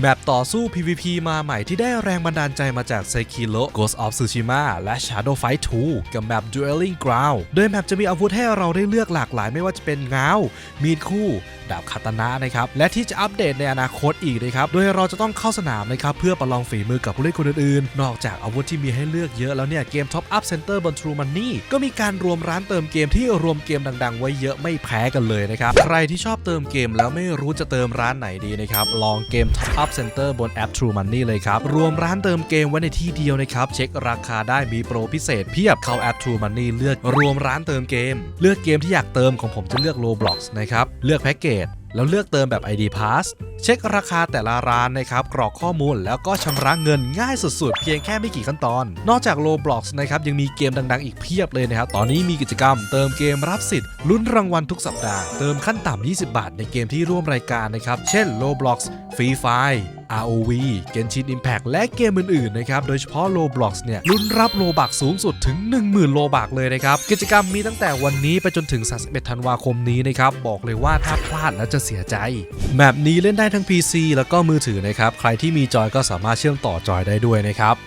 แมปต่อสู้ PVP มาใหม่ที่ได้แรงบันดาลใจมาจาก Sekiro Ghost of Tsushima และ Shadow Fight 2 กับแมป Dueling Ground โดยแมปจะมีอาวุธให้เราได้เลือกหลากหลาย ไม่ว่าจะเป็นง้าว มีดคู่ ดาบคาตานะนะครับ และที่จะอัปเดตในอนาคตอีกนะครับ โดยเราจะต้องเข้าสนามนะครับ เพื่อประลองฝีมือกับผู้เล่นคนอื่นๆ นอกจากอาวุธที่มีให้เลือกเยอะแล้วเนี่ยเกม Top Up Center บน True Money ก็มีการรวมร้านเติมเกมที่รวมเกมดัง ๆ ไว้เยอะไม่แพ้กันเลยนะครับใครที่ชอบเติมเกมแล้วไม่รู้จะเติมร้านไหนดีนะครับลองเกม Top Up Center บนแอป True Money เลยครับ รวมร้านเติมเกมไว้ในที่เดียวนะครับ เช็คราคาได้มีโปรพิเศษเพียบเข้าแอป True Money เลือกรวมร้านเติมเกม เลือกเกมที่อยากเติมของผมจะเลือก Roblox นะครับ เลือกแพ็กเกจแล้วเลือกเติมแบบ ID Pass เช็คราคาแต่ละร้านนะครับ กรอกข้อมูลแล้วก็ชำระเงินง่ายสุดๆ เพียงแค่ไม่กี่ขั้นตอน นอกจาก Roblox นะครับ ยังมีเกมดังๆ อีกเพียบเลยนะครับ ตอนนี้มีกิจกรรมเติมเกมรับสิทธิ์ลุ้นรางวัลทุกสัปดาห์ เติมขั้นต่ำ 20 บาท ในเกมที่ร่วมรายการนะครับ เช่น Roblox ฟรีไฟ, ROV, Genshin Impact และเกมอื่นๆนะครับ โดยเฉพาะ Roblox เนี่ยลุ้นรับโลบักสูงสุดถึง 10,000 โลบักเลยนะครับ กิจกรรมมีตั้งแต่วันนี้ไปจนถึง 31 ธันวาคมนี้นะครับ บอกเลยว่าถ้าพลาดแล้วจะเสียใจ แมปนี้เล่นได้ทั้ง PC แล้วก็มือถือนะครับ ใครที่มีจอยก็สามารถเชื่อมต่อจอยได้ด้วยนะครับ